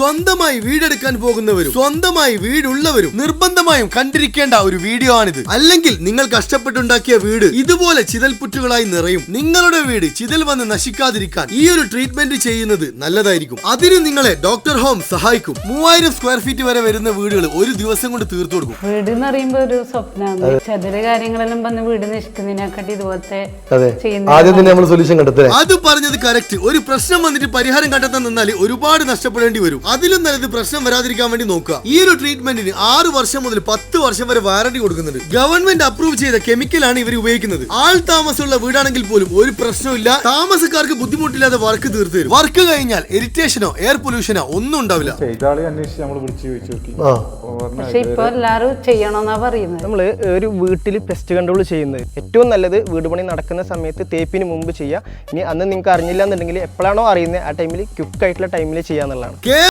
സ്വന്തമായി വീടെടുക്കാൻ പോകുന്നവരും സ്വന്തമായി വീടുള്ളവരും നിർബന്ധമായും കണ്ടിരിക്കേണ്ട ഒരു വീഡിയോ ആണിത്. അല്ലെങ്കിൽ നിങ്ങൾ കഷ്ടപ്പെട്ടുണ്ടാക്കിയ വീട് ഇതുപോലെ ചിതൽപുറ്റുകളായി നിറയും. നിങ്ങളുടെ വീട് ചിതൽ വന്ന് നശിക്കാതിരിക്കാൻ ഈ ഒരു ട്രീറ്റ്മെന്റ് ചെയ്യുന്നത് നല്ലതായിരിക്കും. അതിന് നിങ്ങളെ ഡോക്ടർ ഹോം സഹായിക്കും. മൂവായിരം സ്ക്വയർ ഫീറ്റ് വരെ വരുന്ന വീടുകൾ ഒരു ദിവസം കൊണ്ട് തീർത്തു കൊടുക്കും. വീട് എന്ന് പറയുമ്പോ ഒരു സ്വപ്നമാണ് ചെറിയ കാര്യങ്ങളെല്ലാം വന്ന് വീട് നശിക്കുന്നതിനെക്കാട്ടി ഇതുപോലത്തെ അതെ. ചെയ്യുന്ന ആദ്യം തന്നെ നമ്മൾ സൊല്യൂഷൻ കണ്ടെത്തേ അത് പറഞ്ഞത് കറക്റ്റ് ഒരു പ്രശ്നം വന്നിട്ട് പരിഹാരം കണ്ടെത്താൻ നിന്നാൽ ഒരുപാട് നഷ്ടപ്പെടേണ്ടി വരും. അതിലും നല്ലത് പ്രശ്നം വരാതിരിക്കാൻ വേണ്ടി നോക്കുക. ഈ ഒരു ട്രീറ്റ്മെന്റിന് ആറ് വർഷം മുതൽ പത്ത് വർഷം വരെ വാറണ്ടി കൊടുക്കുന്നുണ്ട്. ഗവൺമെന്റ് അപ്രൂവ് ചെയ്ത കെമിക്കലാണ് ഇവർ ഉപയോഗിക്കുന്നത്. ആൾ താമസമുള്ള വീടാണെങ്കിൽ പോലും ഒരു പ്രശ്നമില്ല താമസക്കാർക്ക് ബുദ്ധിമുട്ടില്ലാതെ വർക്ക് തീർത്തു തരും. വർക്ക് കഴിഞ്ഞാൽ ഇറിറ്റേഷനോ എയർ പൊല്യൂഷനോ ഒന്നും ഉണ്ടാവില്ല. നമ്മൾ പക്ഷെ ഇപ്പൊ എല്ലാരും ചെയ്യണമെന്നാ പറയുന്നത്. നമ്മൾ ഒരു വീട്ടിൽ പെസ്റ്റ് കൺട്രോൾ ചെയ്യുന്നത്. ഏറ്റവും നല്ലത് വീട് പണി നടക്കുന്ന സമയത്ത് തേപ്പിന് മുമ്പ് ചെയ്യുക ഇനി അന്ന് നിങ്ങൾക്ക് അറിഞ്ഞില്ല എന്നുണ്ടെങ്കിൽ എപ്പോഴാണോ അറിയുന്നത് ആ ടൈമിൽ ക്വിക്ക് ആയിട്ടുള്ള ടൈമിൽ കെ